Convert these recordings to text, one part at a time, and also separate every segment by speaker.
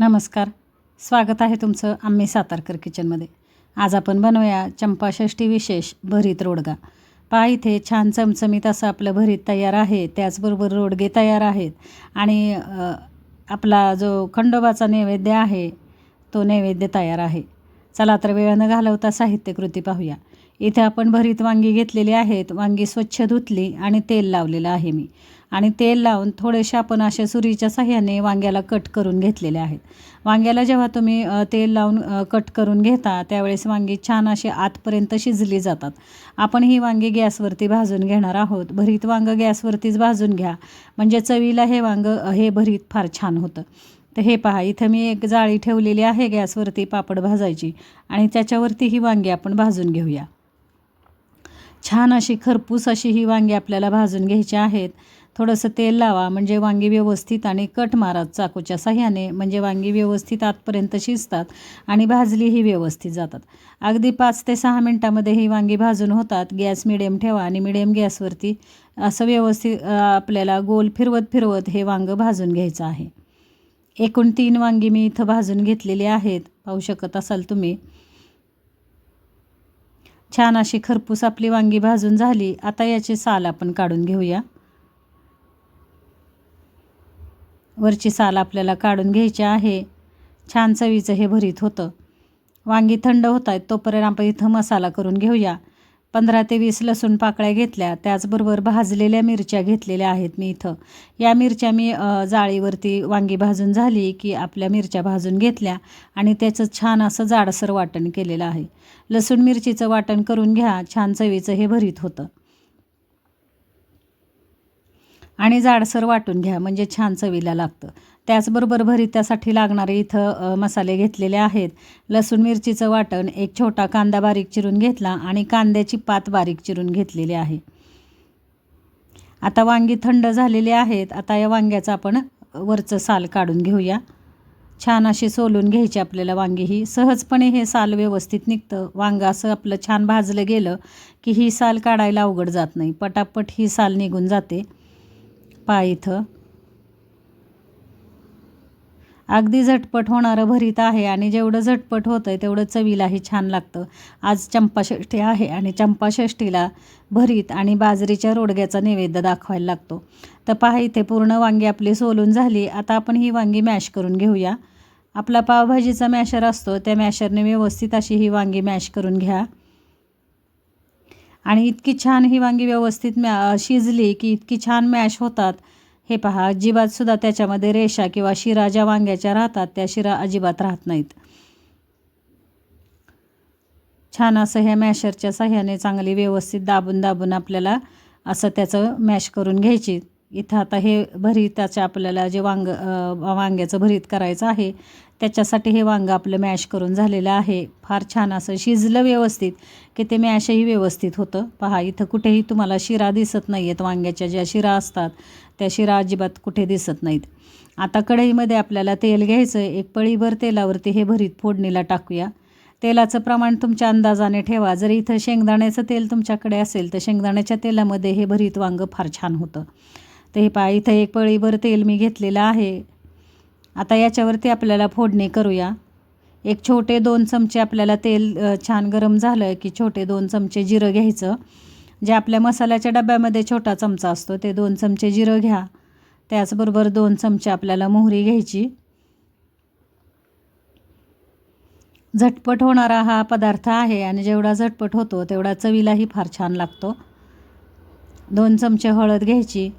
Speaker 1: नमस्कार. स्वागत आहे तुमचं आम्ही सातारकर किचनमध्ये. आज आपण बनवूया चंपाषष्ठी विशेष भरीत रोडगा. पहा इथे छान चमचमीत असं आपलं भरीत तयार आहे त्याचबरोबर रोडगे तयार आहेत आणि आपला जो खंडोबाचा नैवेद्य आहे तो नैवेद्य तयार आहे. चला तर वेळ न घालवता साहित्यकृती पाहूया. इथे आपण भरीत वांगी घेतलेली आहेत वांगी स्वच्छ धुतली आणि तेल लावलेलं आहे मी. आणि तेल लावून थोडेसे आपण अशा सुरीच्या साह्याने वांग्याला कट करून घेतलेले आहेत. वांग्याला जेव्हा तुम्ही तेल लावून कट करून घेता त्यावेळेस वांगी छान अशी आतपर्यंत शिजली जातात. आपण ही वांगी गॅसवरती भाजून घेणार आहोत. भरीत वांगं गॅसवरतीच भाजून घ्या. म्हणजे चवीला हे वांगं हे भरीत फार छान होतं. तर हे पहा इथं मी एक जाळी ठेवलेली आहे गॅसवरती पापड भाजायची आणि त्याच्यावरती ही वांगी आपण भाजून घेऊया. छान अशी खरपूस अशी ही वांगी आपल्याला भाजून घ्यायची आहेत. थोडंसं तेल लावा म्हणजे वांगी व्यवस्थित आणि कट मारा चाकूच्या साह्याने म्हणजे वांगी व्यवस्थित आतपर्यंत शिजतात आणि भाजलीही व्यवस्थित जातात. अगदी पाच ते सहा मिनटामध्ये ही वांगी भाजून होतात. गॅस मिडियम ठेवा आणि मिडियम गॅसवरती असं व्यवस्थित आपल्याला गोल फिरवत फिरवत हे वांगं भाजून घ्यायचं आहे. एकूण तीन वांगी मी इथं भाजून घेतलेली आहेत. पाहू शकत असाल तुम्ही. छान अशी खरपूस आपली वांगी भाजून झाली. आता याची साल आपण काढून घेऊया. वरची साल आपल्याला काढून घ्यायची आहे. छान चवीचं हे भरीत होतं. वांगी थंड होत आहेत तोपर्यंत आपण इथं मसाला करून घेऊया. पंधरा ते वीस लसूण पाकळ्या घेतल्या त्याचबरोबर भाजलेल्या मिरच्या घेतलेल्या आहेत मी इथं. या मिरच्या मी जाळीवरती वांगी भाजून झाली की आपल्या मिरच्या भाजून घेतल्या आणि त्याचं छान असं जाडसर वाटण केलेलं आहे. लसूण मिरचीचं वाटण करून घ्या छान चवीचं हे भरीत होतं. आणि जाडसर वाटून घ्या म्हणजे छान चवीला लागतं. त्याचबरोबर भरित्यासाठी लागणारे इथं मसाले घेतलेले आहेत. लसूण मिरचीचं वाटण एक छोटा कांदा बारीक चिरून घेतला आणि कांद्याची पात बारीक चिरून घेतलेली आहे. आता वांगी थंड झालेली आहेत. आता या वांग्याचं आपण वरचं साल काढून घेऊया. छान अशी सोलून घ्यायची आपल्याला वांगी. ही सहजपणे हे साल व्यवस्थित निघतं. वांग असं आपलं छान भाजलं गेलं की ही साल काढायला अवघड जात नाही. पटापट ही साल निघून जाते. पहा इथं. अगदी झटपट होणारं भरीत आहे आणि जेवढं झटपट होतं आहे तेवढं चवीलाही छान लागतं. आज चंपाषष्ठी आहे आणि चंपाषष्ठीला भरीत आणि बाजरीच्या रोडग्याचा नैवेद्य दाखवायला लागतो. तर पहा इथे पूर्ण वांगी आपली सोलून झाली. आता आपण ही वांगी मॅश करून घेऊया. आपला पावभाजीचा मॅशर असतो. त्या मॅशरने व्यवस्थित अशी ही वांगी मॅश करून घ्या. आणि इतकी छान ही वांगी व्यवस्थित मॅ शिजली की इतकी छान मॅश होतात. हे पहा अजिबातसुद्धा त्याच्यामध्ये रेषा किंवा शिरा ज्या वांग्याच्या राहतात त्या शिरा अजिबात राहत नाहीत. छान असं ह्या मॅशरच्या साह्याने चांगली व्यवस्थित दाबून दाबून आपल्याला असं त्याचं मॅश करून घ्यायची. इथं आता हे भरीताचं आपल्याला जे वांग वांग्याचं भरीत करायचं आहे त्याच्यासाठी हे वांगं आपलं मॅश करून झालेलं आहे. फार छान असं शिजलं व्यवस्थित की ते मॅशही व्यवस्थित होतं. पहा इथं कुठेही तुम्हाला शिरा दिसत नाही आहेत वांग्याच्या ज्या शिरा असतात त्या शिरा अजिबात कुठे दिसत नाहीत. आता कढईमध्ये आपल्याला तेल घ्यायचं एक पळीभर तेलावरती हे भरीत फोडणीला टाकूया. तेलाचं प्रमाण तुमच्या अंदाजाने ठेवा. जर इथं शेंगदाण्याचं तेल तुमच्याकडे असेल तर शेंगदाण्याच्या तेलामध्ये हे भरीत वांगं फार छान होतं. तर हे पहा इथं एक पळीभर तेल मी घेतलेलं आहे. आता याच्यावरती आपल्याला फोडणी करूया. एक छोटे दोन चमचे आपल्याला तेल छान गरम झालं की छोटे दोन चमचे जिरं घ्यायचं. जे आपल्या मसाल्याच्या डब्यामध्ये छोटा चमचा असतो ते दोन चमचे जिरं घ्या. त्याचबरोबर दोन चमचे आपल्याला मोहरी घ्यायची. झटपट होणारा हा पदार्थ आहे आणि जेवढा झटपट होतो तेवढा चवीलाही फार छान लागतो. दोन चमचे हळद घ्यायची.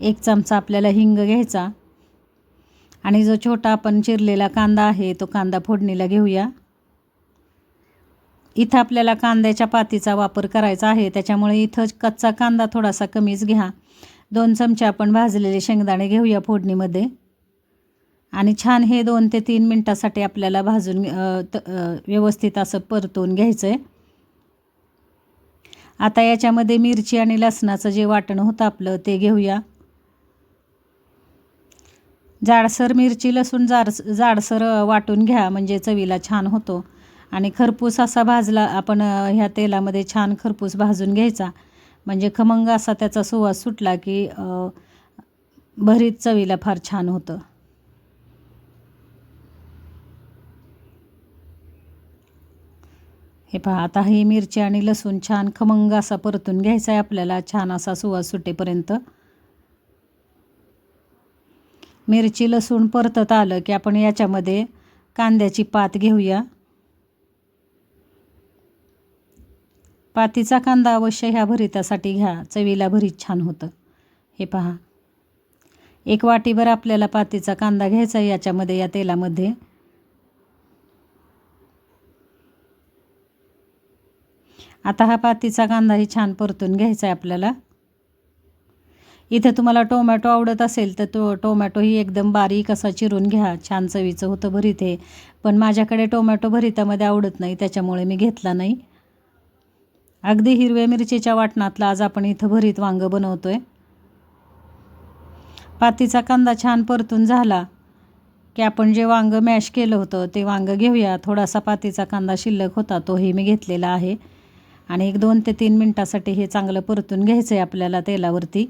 Speaker 1: एक चमचा आपल्याला हिंग घ्यायचा. आणि जो छोटा आपण चिरलेला कांदा आहे तो कांदा फोडणीला घेऊया. इथं आपल्याला कांद्याच्या पातीचा वापर करायचा आहे त्याच्यामुळे इथं कच्चा कांदा थोडासा कमीच घ्या. दोन चमचे आपण भाजलेले शेंगदाणे घेऊया फोडणीमध्ये. आणि छान हे दोन ते तीन मिनटासाठी आपल्याला भाजून त- व्यवस्थित असं परतून घ्यायचं आहे आता याच्यामध्ये मिरची आणि लसणाचं जे वाटण होतं आपलं ते घेऊया. जाडसर मिरची लसूण जाड जाडसर वाटून घ्या म्हणजे चवीला छान होतो. आणि खरपूस असा भाजला आपण ह्या तेलामध्ये छान खरपूस भाजून घ्यायचा. म्हणजे खमंग असा त्याचा सुवास सुटला की भरीत चवीला फार छान होतं. हे पहा आता ही मिरची आणि लसूण छान खमंग असा परतून घ्यायचा आहे आपल्याला. छान असा सुवास सुटेपर्यंत. मिरची लसूण परतत आलं की आपण याच्यामध्ये कांद्याची पात घेऊया. पातीचा कांदा अवश्य ह्या भरितासाठी घ्या. चवीला भरीत छान होतं. हे पहा. एक वाटीभर आपल्याला पातीचा कांदा घ्यायचा आहे याच्यामध्ये या तेलामध्ये. आता हा पातीचा कांदाही छान परतून घ्यायचा आहे आपल्याला. इथे तुम्हाला टोमॅटो आवडत असेल तर तो टोमॅटोही एकदम बारीक असा चिरून घ्या. छान चवीचं होतं भरीत हे पण माझ्याकडे टोमॅटो भरितामध्ये आवडत नाही त्याच्यामुळे मी घेतला नाही. अगदी हिरव्या मिरचीच्या वाटणातला आज आपण इथं भरीत वांगं बनवतो आहे पातीचा कांदा छान परतून झाला की आपण जे वांगं मॅश केलं होतं ते वांगं घेऊया. थोडासा पातीचा कांदा शिल्लक होता तोही मी घेतलेला आहे. आणि एक दोन ते तीन मिनटासाठी हे चांगलं परतून घ्यायचं आहे आपल्याला तेलावरती.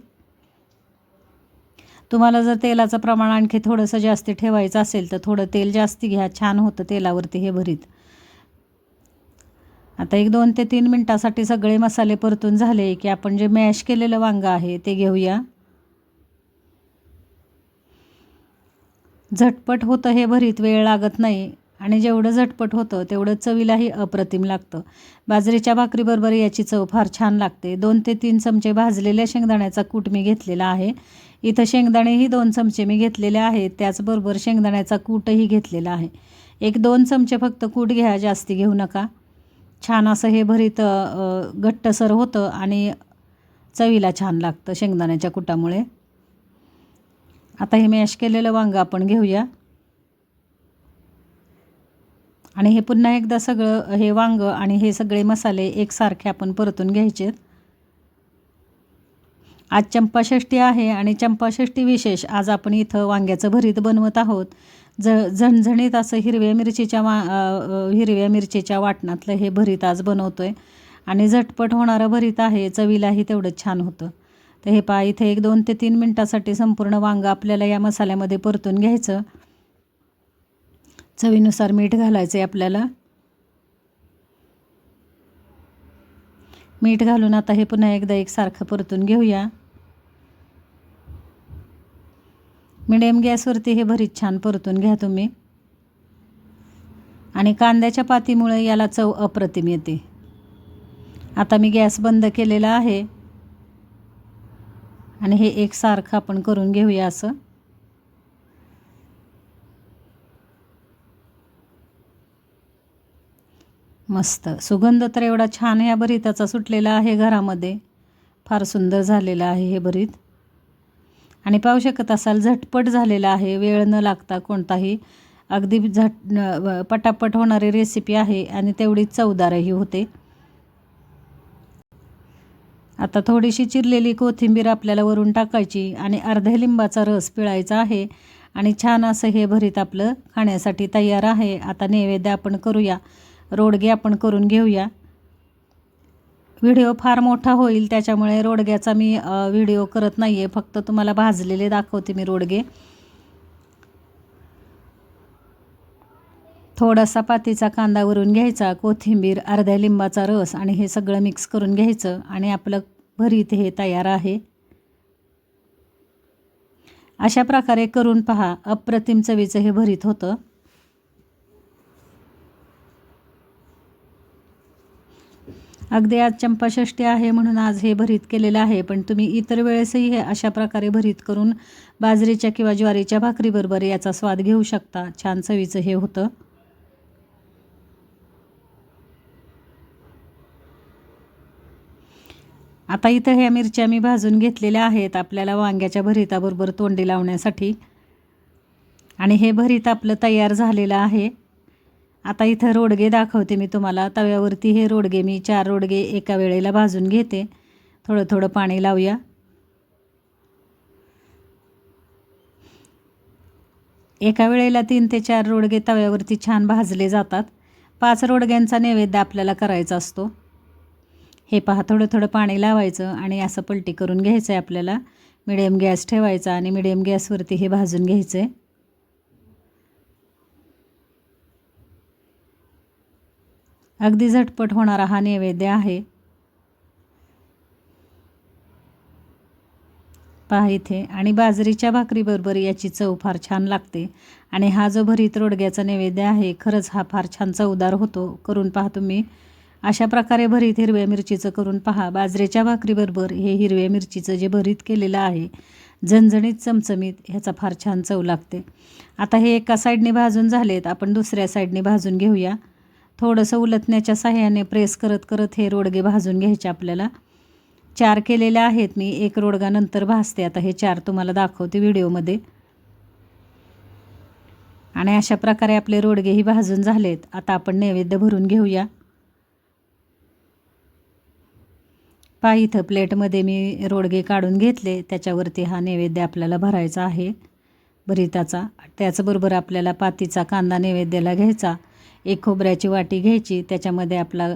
Speaker 1: तुम्हाला जर तेलाचं प्रमाण आणखी थोडंसं जास्त ठेवायचं असेल तर थोडं तेल जास्त घ्या छान होतं तेलावरती हे भरीत. आता एक दोन ते तीन मिनटासाठी सगळे मसाले परतून झाले की आपण जे मॅश केलेलं वांगं आहे ते घेऊया. झटपट होतं हे भरीत वेळ लागत नाही. आणि जेवढं झटपट होतं तेवढं चवीलाही अप्रतिम लागतं. बाजरीच्या भाकरीबरोबर याची चव फार छान लागते. दोन ते तीन चमचे भाजलेल्या शेंगदाण्याचा कूट मी घेतलेला आहे. इथं शेंगदाणेही दोन चमचे मी घेतलेले आहेत. त्याचबरोबर शेंगदाण्याचा कूटही घेतलेला आहे. एक दोन चमचे फक्त कूट घ्या जास्ती घेऊ नका. छान असं हे भरीत घट्टसर होतं आणि चवीला छान लागतं शेंगदाण्याच्या कुटामुळे. आता हे मॅश केलेलं वांगं आपण घेऊया. आणि हे पुन्हा एकदा सगळं हे वांगं आणि हे सगळे मसाले एकसारखे आपण परतून घ्यायचे आज चंपाषष्ठी आहे आणि चंपाषष्ठी विशेष आज आपण इथं वांग्याचं भरीत बनवत आहोत. ज झणझणीत असं हिरव्या मिरचीच्या वा हिरव्या मिरचीच्या वाटणातलं हे भरीत आज बनवतो आहे आणि झटपट होणारं भरीत आहे चवीलाही तेवढंच छान होतं. तर हे पा इथे एक दोन ते तीन मिनटासाठी संपूर्ण वांगं आपल्याला या मसाल्यामध्ये परतून घ्यायचं. चवीनुसार मीठ घालायचं आहे आपल्याला. मीठ घालून आता हे पुन्हा एकदा एकसारखं परतून घेऊया. मिडियम गॅसवरती हे भरीत छान परतून घ्या तुम्ही. आणि कांद्याच्या पातीमुळे याला चव अप्रतिम येते. आता मी गॅस बंद केलेला आहे. आणि हे एकसारखं आपण करून घेऊया असं. मस्त. सुगंध तर एवढा छान या भरीताचा सुटलेला आहे घरामध्ये. फार सुंदर झालेलं आहे हे भरीत. आणि पाहू शकत असाल झटपट झालेला आहे. वेळ न लागता कोणताही अगदी झट पटापट होणारी रेसिपी आहे आणि तेवढी चवदारही होते. आता थोडीशी चिरलेली कोथिंबीर आपल्याला वरून टाकायची आणि अर्ध्या लिंबाचा रस पिळायचा आहे आणि छान असं हे भरीत आपलं खाण्यासाठी तयार आहे. आता नैवेद्य आपण करूया. रोडगे आपण करून घेऊया. व्हिडिओ फार मोठा होईल त्याच्यामुळे रोडग्याचा मी व्हिडिओ करत नाही आहे फक्त तुम्हाला भाजलेले दाखवते मी रोडगे. थोडासा पातीचा कांदा वरून घ्यायचा कोथिंबीर अर्ध्या लिंबाचा रस आणि हे सगळं मिक्स करून घ्यायचं आणि आपलं भरीत हे तयार आहे. अशा प्रकारे करून पहा अप्रतिम चवीचं हे भरीत होतं. अगदी आज चंपाषष्टी आहे म्हणून आज हे भरीत केलेलं आहे पण तुम्ही इतर वेळेसही हे अशा प्रकारे भरीत करून बाजरीच्या किंवा ज्वारीच्या भाकरीबरोबर याचा स्वाद घेऊ शकता. छान चवीचं हे होतं. आता इथं ह्या मिरच्या मी भाजून घेतलेल्या आहेत आपल्याला वांग्याच्या भरिताबरोबर तोंडी लावण्यासाठी. आणि हे भरीत आपलं तयार झालेलं आहे. आता इथं रोडगे दाखवते मी तुम्हाला. तव्यावरती हे रोडगे मी चार रोडगे एका वेळेला भाजून घेते. थोडं थोडं पाणी लावूया. एका वेळेला तीन ते चार रोडगे तव्यावरती छान भाजले जातात. पाच रोडग्यांचा नैवेद्य आपल्याला करायचा असतो. हे पहा थोडं थोडं पाणी लावायचं आणि असं पलटी करून घ्यायचं आहे आपल्याला. मिडियम गॅस ठेवायचा आणि मिडियम गॅसवरती हे भाजून घ्यायचं आहे अगदी झटपट होणारा हा नैवेद्य आहे. पहा इथे आणि बाजरीच्या भाकरीबरोबर याची चव फार छान लागते. आणि हा जो भरीत रोडग्याचा नैवेद्य आहे खरंच हा फार छान चवदार होतो. करून पहा तुम्ही. अशा प्रकारे भरीत हिरव्या मिरचीचं करून पहा. बाजरीच्या भाकरीबरोबर हे हिरव्या मिरचीचं जे भरीत केलेलं आहे झणझणीत चमचमीत ह्याचा फार छान चव लागते. आता हे एका साईडने भाजून झालेत. आपण दुसऱ्या साईडने भाजून घेऊया. थोडंसं उलटण्याच्या साह्याने प्रेस करत करत हे रोडगे भाजून घ्यायचे आपल्याला. चार केलेले आहेत मी. एक रोडगा नंतर भाजते. आता हे चार तुम्हाला दाखवते व्हिडिओमध्ये. आणि अशा प्रकारे आपले रोडगेही भाजून झालेत. आता आपण नैवेद्य भरून घेऊया. पाय इथं प्लेटमध्ये मी रोडगे काढून घेतले. त्याच्यावरती हा नैवेद्य आपल्याला भरायचा आहे. भरिताचा. त्याचबरोबर आपल्याला पातीचा कांदा नैवेद्याला घ्यायचा. एक खोबऱ्याची वाटी घ्यायची त्याच्यामध्ये आपला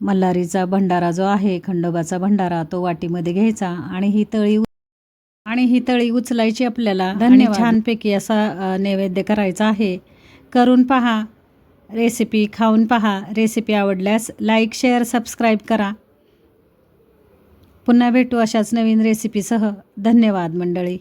Speaker 1: मल्हारीचा भंडारा जो आहे खंडोबाचा भंडारा तो वाटीमध्ये घ्यायचा आणि ही तळी आणि ही तळी उचलायची आपल्याला. धन्यवाद. छानपैकी असा नैवेद्य करायचा आहे. करून पहा रेसिपी खाऊन पहा. रेसिपी आवडल्यास लाईक शेअर सबस्क्राईब करा. पुन्हा भेटू अशाच नवीन रेसिपीसह. धन्यवाद मंडळी.